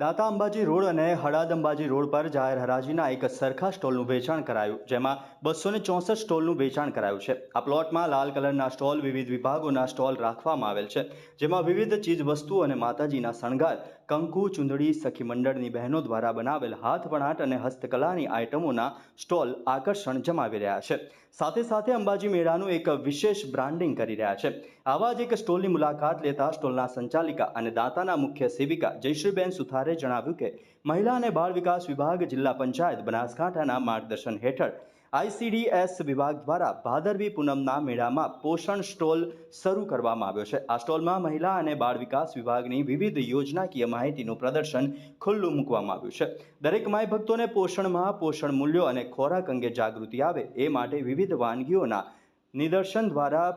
દાતા Ambaji road અને Halad Ambaji road પર જાહેર હરાજીના એક સરખા સ્ટોલનું વેચાણ કરાયું, જેમાં બસો ને ચોસઠ સ્ટોલનું વેચાણ કરાયું છે. આ પ્લોટમાં લાલ કલરના સ્ટોલ, વિવિધ વિભાગોના સ્ટોલ રાખવામાં આવેલ છે, જેમાં વિવિધ ચીજ વસ્તુઓ અને માતાજીના શણગાર, કંકુ, ચુંદડી, સખી મંડળની બહેનો દ્વારા બનાવેલ હાથવણાટ અને હસ્તકલાની આઇટમોના સ્ટોલ આકર્ષણ જમાવી રહ્યા છે. સાથે સાથે અંબાજી મેળાનું એક વિશેષ બ્રાન્ડિંગ કરી રહ્યા છે. આવા જ એક સ્ટોલની મુલાકાત લેતા સ્ટોલના સંચાલિકા અને દાતાના મુખ્ય સેવિકા જયશ્રીબેન સુથારે જણાવ્યું કે, મહિલા અને બાળ વિકાસ વિભાગ જિલ્લા પંચાયત બનાસકાંઠાના માર્ગદર્શન હેઠળ આઈસીડીએસ વિભાગ દ્વારા ભાદરવી પૂનમના મેળામાં પોષણ સ્ટોલ શરૂ કરવામાં આવ્યો છે. આ સ્ટોલમાં મહિલા અને બાળ વિકાસ વિભાગની વિવિધ યોજનાકીય માહિતીનું પ્રદર્શન ખુલ્લું મૂકવામાં આવ્યું છે. દરેક માય ભક્તોને પોષણમાં પોષણ મૂલ્યો અને ખોરાક અંગે જાગૃતિ આવે એ માટે વિવિધ વાનગીઓના નિદર્શન દ્વારા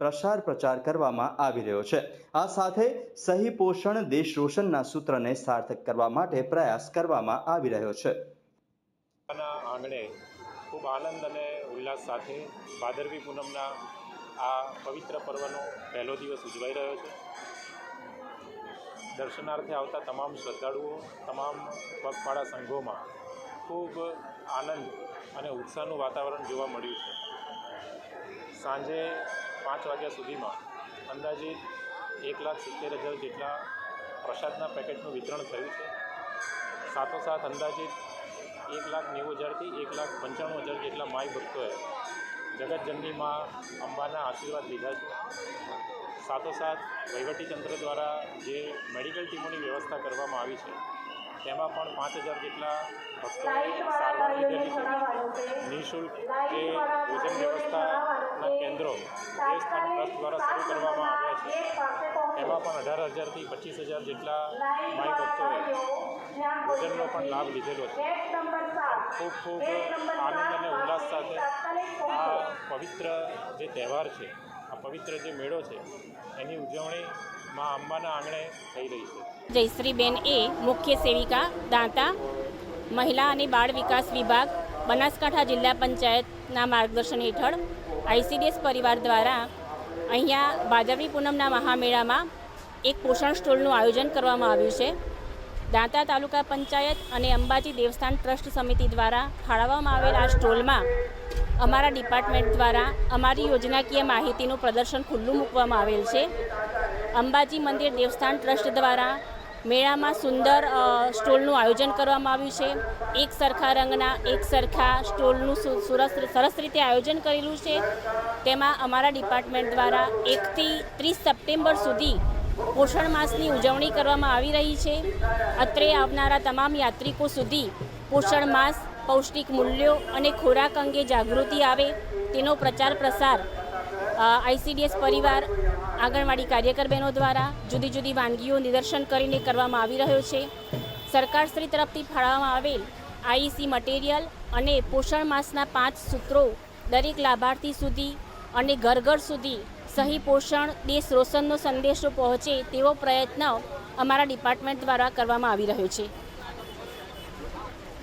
પ્રસાર પ્રચાર કરવામાં આવી રહ્યો છે. આ સાથે સહી પોષણ, દેશ રોશનના સૂત્રને સાર્થક કરવા માટે પ્રયાસ કરવામાં આવી રહ્યો છે. આંગણે ખૂબ આનંદ અને ઉલ્લાસ સાથે ભાદરવી પૂનમના આ પવિત્ર પર્વનો પહેલો દિવસ ઉજવાઈ રહ્યો છે. દર્શનાર્થે આવતા તમામ શ્રદ્ધાળુઓ, તમામ પગપાળા સંઘોમાં ખૂબ આનંદ અને ઉત્સાહનું વાતાવરણ જોવા મળ્યું છે. સાંજે પાંચ વાગ્યા સુધીમાં અંદાજિત એક લાખ સિત્તેર હજાર જેટલા પ્રસાદના પેકેટનું વિતરણ થયું છે. સાથોસાથ અંદાજિત એક લાખ નેવું હજારથી એક લાખ પંચાણું હજાર જેટલા માય ભક્તોએ જગતજનની માં અંબાના આશીર્વાદ લીધા છે. સાથોસાથ વહીવટીતંત્ર દ્વારા જે મેડિકલ ટીમોની વ્યવસ્થા કરવામાં આવી છે તેમાં પણ પાંચ હજાર જેટલા ભક્તોએ સારવાર લીધેલી છે. નિઃશુલ્ક જે ભોજન વ્યવસ્થાના કેન્દ્રો એમાં પણ અઢાર હજારથી પચીસ હજાર જેટલા માય ભક્તોએ પણ લાભ લીધેલો ખૂબ ખૂબ આનંદ અને ઉલ્લાસ સાથે પવિત્ર જે તહેવાર છે આ પવિત્ર જે મેળો છે એની ઉજવણી મા અંબાના આંગણે થઈ રહી છે જયશ્રીબેન એ મુખ્ય સેવિકા, દાંતા, મહિલા અને બાળ વિકાસ વિભાગ, બનાસકાંઠા જિલ્લા પંચાયતના માર્ગદર્શન હેઠળ આઈસીડીએસ પરિવાર દ્વારા અહીંયા ભાદરવી પૂનમના મહામેળામાં એક પોષણ સ્ટોલનું આયોજન કરવામાં આવ્યું છે. દાંતા તાલુકા પંચાયત અને અંબાજી દેવસ્થાન ટ્રસ્ટ સમિતિ દ્વારા ફાળવવામાં આવેલ આ સ્ટોલમાં અમારા ડિપાર્ટમેન્ટ દ્વારા અમારી યોજનાકીય માહિતીનું પ્રદર્શન ખુલ્લું મૂકવામાં આવેલ છે. અંબાજી મંદિર દેવસ્થાન ટ્રસ્ટ દ્વારા મેળામાં સુંદર સ્ટોલનું આયોજન કરવામાં આવ્યું છે. એક સરખા રંગના, એક સરખા સ્ટોલનું સુરસ, સરસ રીતે આયોજન કરેલું છે. તેમાં અમારા ડિપાર્ટમેન્ટ દ્વારા એકથી ત્રીસ સપ્ટેમ્બર સુધી પોષણ માસની ઉજવણી કરવામાં આવી રહી છે. અત્રે આવનારા તમામ યાત્રિકો સુધી પોષણ માસ, પૌષ્ટિક મૂલ્યો અને ખોરાક અંગે જાગૃતિ આવે તેનો પ્રચાર પ્રસાર આઈસીડીએસ પરિવાર આંગણવાડી કાર્યકર બહેનો દ્વારા જુદી જુદી વાનગીઓ નિદર્શન કરીને કરવામાં આવી રહ્યો છે. સરકારશ્રી તરફથી ફાળવવામાં આવેલ આઈસી મટીરિયલ અને પોષણ માસના પાંચ સૂત્રો દરેક લાભાર્થી સુધી અને ઘર ઘર સુધી સહી પોષણ, દેશ રોશનનો સંદેશો પહોંચે તેવો પ્રયત્ન અમારા ડિપાર્ટમેન્ટ દ્વારા કરવામાં આવી રહ્યો છે.